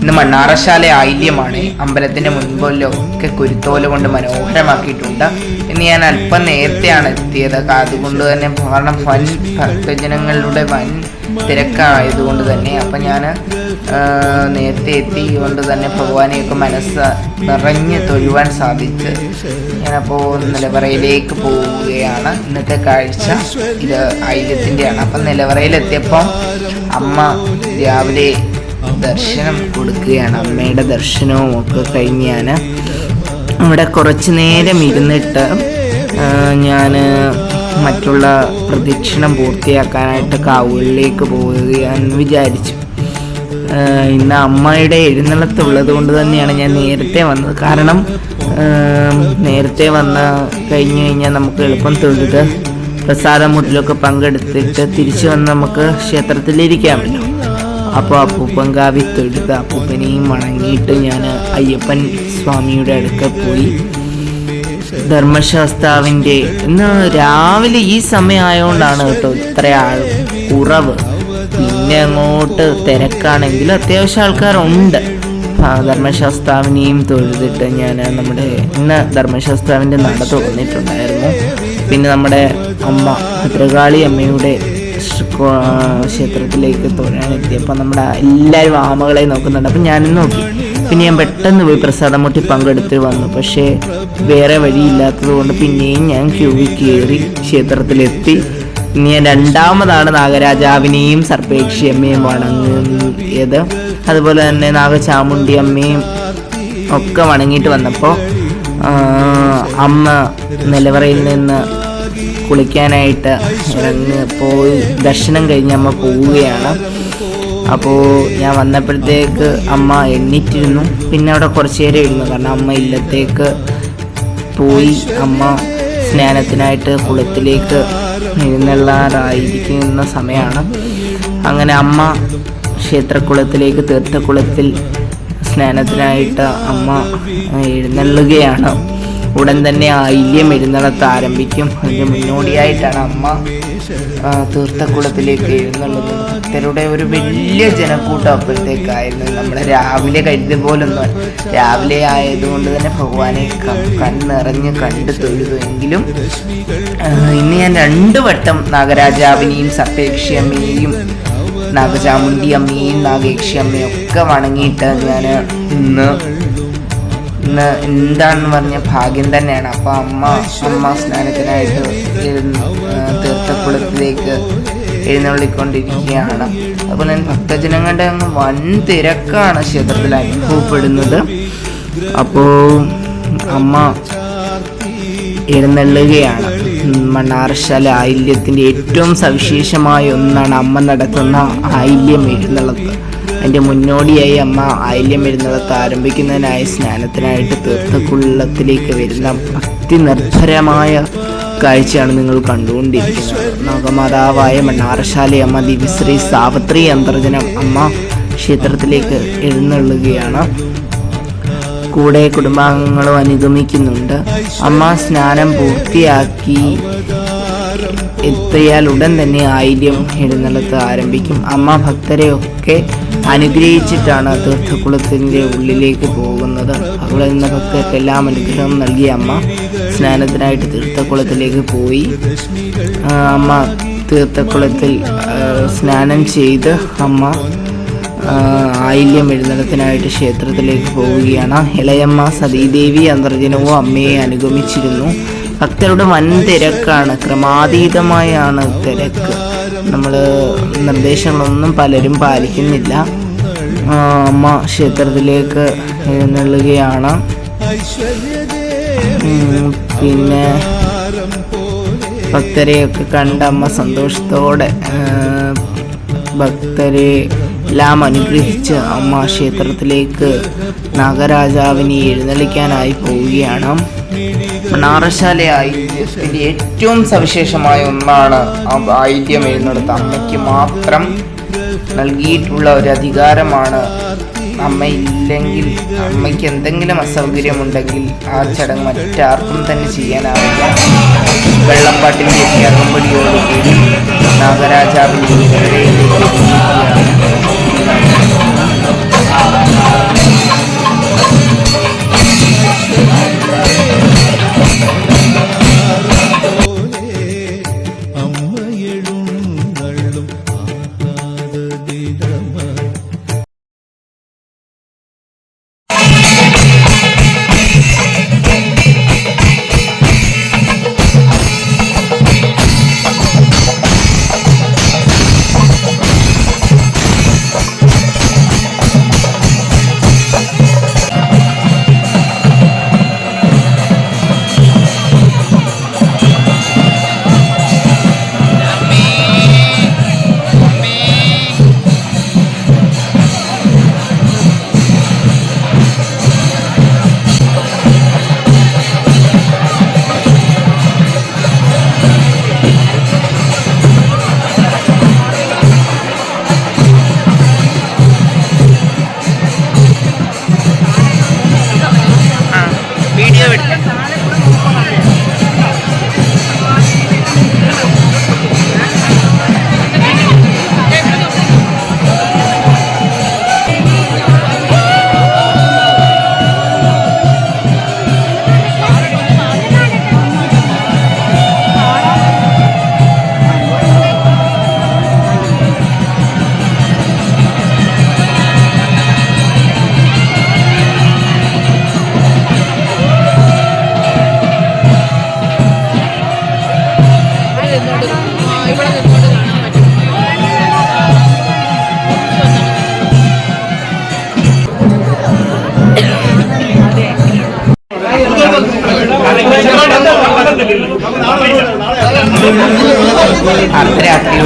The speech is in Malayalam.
ഇന്ന് മണ്ണാറശാല ആയില്യമാണ്. അമ്പലത്തിന്റെ ഒക്കെ കുരുത്തോല കൊണ്ട് മനോഹരമാക്കിയിട്ടുണ്ട്. ഇന്ന് ഞാൻ അല്പം നേരത്തെയാണ് എത്തിയത്. അതുകൊണ്ട് തന്നെ കാരണം വൻ ഭക്തജനങ്ങളുടെ വൻ തിരക്കായതുകൊണ്ട് തന്നെ. അപ്പം ഞാൻ നേരത്തെ എത്തി. കൊണ്ട് തന്നെ ഭഗവാനെയൊക്കെ മനസ്സ് നിറഞ്ഞ് തൊഴുവാൻ സാധിച്ച് ഞാനപ്പോൾ നിലവറയിലേക്ക് പോവുകയാണ്. ഇന്നത്തെ കാഴ്ച ഇത് ആയില്യത്തിന്റെയാണ് അപ്പം നിലവറയിലെത്തിയപ്പം അമ്മ രാവിലെ ദർശനം കൊടുക്കുകയാണ്. അമ്മയുടെ ദർശനവും ഒക്കെ കഴിഞ്ഞ് ഞാൻ അവിടെ കുറച്ച് നേരം ഇരുന്നിട്ട് ഞാൻ മറ്റുള്ള പ്രദക്ഷിണം പൂർത്തിയാക്കാനായിട്ട് കാവുകളിലേക്ക് പോവുകയാണെന്ന് വിചാരിച്ചു. ഇന്ന് അമ്മയുടെ എഴുന്നള്ളത്തുള്ളത് കൊണ്ട് തന്നെയാണ് ഞാൻ നേരത്തെ വന്നത്. കാരണം നേരത്തെ വന്ന് കഴിഞ്ഞു കഴിഞ്ഞാൽ നമുക്ക് എളുപ്പം തൊഴുത് പ്രസാദമുട്ടിലൊക്കെ പങ്കെടുത്തിട്ട് തിരിച്ചു വന്ന് നമുക്ക് ക്ഷേത്രത്തിലിരിക്കാമല്ലോ. അപ്പോൾ അപ്പൂപ്പൻ കാവി തൊഴുത് അപ്പൂപ്പനെയും വണങ്ങിയിട്ട് ഞാൻ അയ്യപ്പൻ സ്വാമിയുടെ അടുക്ക പോയി. ധർമ്മശാസ്താവിന്റെ ഇന്ന് രാവിലെ ഈ സമയമായതുകൊണ്ടാണ് കേട്ടോ ഇത്ര ആൾ കുറവ്. പിന്നെ അങ്ങോട്ട് തിരക്കാണെങ്കിൽ അത്യാവശ്യം ആൾക്കാരുണ്ട്. ധർമ്മശാസ്താവിനെയും തൊഴുതിട്ട് ഞാൻ നമ്മുടെ ഇന്ന് ധർമ്മശാസ്താവിന്റെ നട തുറന്നിട്ടുണ്ടായിരുന്നു. പിന്നെ നമ്മുടെ അമ്മ ഭദ്രകാളി അമ്മയുടെ ക്ഷേത്രത്തിലേക്ക് തൊഴാനെത്തിയപ്പോൾ നമ്മുടെ എല്ലാവരും ആമകളെ നോക്കുന്നുണ്ട്. അപ്പം ഞാനും നോക്കി. പിന്നെ ഞാൻ പെട്ടെന്ന് പോയി പ്രസാദം മുട്ടി പങ്കെടുത്ത് വന്നു. പക്ഷേ വേറെ വഴിയില്ലാത്തത് കൊണ്ട് പിന്നെയും ഞാൻ ക്യൂവിൽ കയറി ക്ഷേത്രത്തിലെത്തി. ഇനി ഞാൻ രണ്ടാമതാണ് നാഗരാജാവിനെയും സർപ്പേക്ഷി അമ്മയും വണങ്ങിയത് അതുപോലെ തന്നെ നാഗചാമുണ്ടി അമ്മയും ഒക്കെ വണങ്ങിയിട്ട് വന്നപ്പോൾ അമ്മ നിലവറയിൽ നിന്ന് കുളിക്കാനായിട്ട് ഇറങ്ങി പോയി ദർശനം കഴിഞ്ഞ് അമ്മ പോവുകയാണ്. അപ്പോൾ ഞാൻ വന്നപ്പോഴത്തേക്ക് അമ്മ എണ്ണിറ്റിരുന്നു. പിന്നെ അവിടെ കുറച്ച് നേരം ഇരുന്നു. കാരണം അമ്മ ഇല്ലത്തേക്ക് പോയി. അമ്മ സ്നാനത്തിനായിട്ട് കുളത്തിലേക്ക് എഴുന്നള്ളാറായിരിക്കുന്ന സമയമാണ്. അങ്ങനെ അമ്മ ക്ഷേത്രക്കുളത്തിലേക്ക് തീർത്ഥക്കുളത്തിൽ സ്നാനത്തിനായിട്ട് അമ്മ എഴുന്നള്ളുകയാണ്. ഉടൻ തന്നെ ആയില്യം എഴുന്നള്ളത്ത് ആരംഭിക്കും. അതിന് മുന്നോടിയായിട്ടാണ് അമ്മ തീർത്ഥക്കുളത്തിലേക്ക് എഴുന്നള്ളത് ഭക്തരുടെ ഒരു വലിയ ജനക്കൂട്ടം അപ്പോഴത്തേക്കായിരുന്നു. നമ്മൾ രാവിലെ കരുതി പോലൊന്നും രാവിലെ ആയതുകൊണ്ട് തന്നെ ഭഗവാനെ കണ്ണിറഞ്ഞ് കണ്ടു തൊഴുതു എങ്കിലും ഇന്ന് ഞാൻ രണ്ടു വട്ടം നാഗരാജാവിനെയും സപേക്ഷി അമ്മയെയും നാഗചാമുണ്ടി അമ്മയും നാഗേക്ഷി അമ്മയും ഒക്കെ വണങ്ങിയിട്ട് ഞാൻ ഇന്ന് എന്താണെന്ന് പറഞ്ഞ ഭാഗ്യം തന്നെയാണ്. അപ്പോൾ അമ്മ അമ്മ സ്നാനത്തിനായിട്ട് തീർത്ഥക്കുളത്തിലേക്ക് എഴുന്നള്ളിക്കൊണ്ടിരിക്കുകയാണ്. അതുപോലെ തന്നെ ഭക്തജനങ്ങളുടെ അങ്ങ് വൻ തിരക്കാണ് ക്ഷേത്രത്തിൽ അനുഭവപ്പെടുന്നത്. അപ്പോൾ അമ്മ എഴുന്നള്ളുകയാണ്. മണ്ണാർശാല ആയില്യത്തിന്റെ ഏറ്റവും സവിശേഷമായ ഒന്നാണ് അമ്മ നടത്തുന്ന ആയില്യം എഴുന്നള്ളത്ത്. അതിന്റെ മുന്നോടിയായി അമ്മ ആയില്യം എഴുന്നള്ളത്ത് ആരംഭിക്കുന്നതിനായി സ്നാനത്തിനായിട്ട് തീർത്ഥക്കുള്ളത്തിലേക്ക് വരുന്ന ഭക്തി നിർഭരമായ കാഴ്ചയാണ് നിങ്ങൾ കണ്ടുകൊണ്ടിരിക്കുന്നത്. നാഗമാതാവായ മണ്ണാറശാല അമ്മ ദിവശ്രീ സാവിത്രി അന്തർജനം അമ്മ ക്ഷേത്രത്തിലേക്ക് എഴുന്നള്ളുകയാണ്. കൂടെ കുടുംബാംഗങ്ങളും അനുഗമിക്കുന്നുണ്ട്. അമ്മ സ്നാനം പൂർത്തിയാക്കി എത്തിയാൽ ഉടൻ തന്നെ ആയില്യം എഴുന്നള്ളത്ത് ആരംഭിക്കും. അമ്മ ഭക്തരെ ഒക്കെ അനുഗ്രഹിച്ചിട്ടാണ് തീർത്ഥക്കുളത്തിന്റെ ഉള്ളിലേക്ക് പോകുന്നത്. അവിടെ നിന്ന് ഭക്തർക്കെല്ലാം അനുഗ്രഹം നൽകിയ അമ്മ സ്നാനത്തിനായിട്ട് തീർത്ഥക്കുളത്തിലേക്ക് പോയി. അമ്മ തീർത്ഥക്കുളത്തിൽ സ്നാനം ചെയ്ത് അമ്മ ആയില്യം എഴുന്നള്ളത്തിനായിട്ട് ക്ഷേത്രത്തിലേക്ക് പോവുകയാണ്. ഇളയമ്മ സതീദേവി അന്തർജനവും അമ്മയെ അനുഗമിച്ചിരുന്നു. ഭക്തരുടെ വൻ തിരക്കാണ്. ക്രമാതീതമായാണ് തിരക്ക്. നമ്മൾ നിർദ്ദേശങ്ങളൊന്നും പലരും പാലിക്കുന്നില്ല. അമ്മ ക്ഷേത്രത്തിലേക്ക് എഴുന്നള്ളുകയാണ്. പിന്നെ ഭക്തരെയൊക്കെ കണ്ട് അമ്മ സന്തോഷത്തോടെ ഭക്തരെ എല്ലാം അനുഗ്രഹിച്ച് അമ്മ ക്ഷേത്രത്തിലേക്ക് നാഗരാജാവിനെ എഴുന്നള്ളിക്കാനായി പോവുകയാണ്. മണാറശാലയായി ഏറ്റവും സവിശേഷമായ ഒന്നാണ് ആ ആയില്യം എഴുന്നള്ളത്ത് അമ്മയ്ക്ക് മാത്രം നൽകിയിട്ടുള്ള ഒരു അധികാരമാണ് അമ്മയില്ലെങ്കിൽ അമ്മയ്ക്ക് എന്തെങ്കിലും അസൗകര്യമുണ്ടെങ്കിൽ ആ ചടങ്ങ് മറ്റാർക്കും തന്നെ ചെയ്യാനാവില്ല. വെള്ളപ്പാട്ടിന്റെ ഇറങ്ങുമ്പടിയോടുകൂടി നാഗരാജാവിന്റെ അത്ര ആയിരുന്നു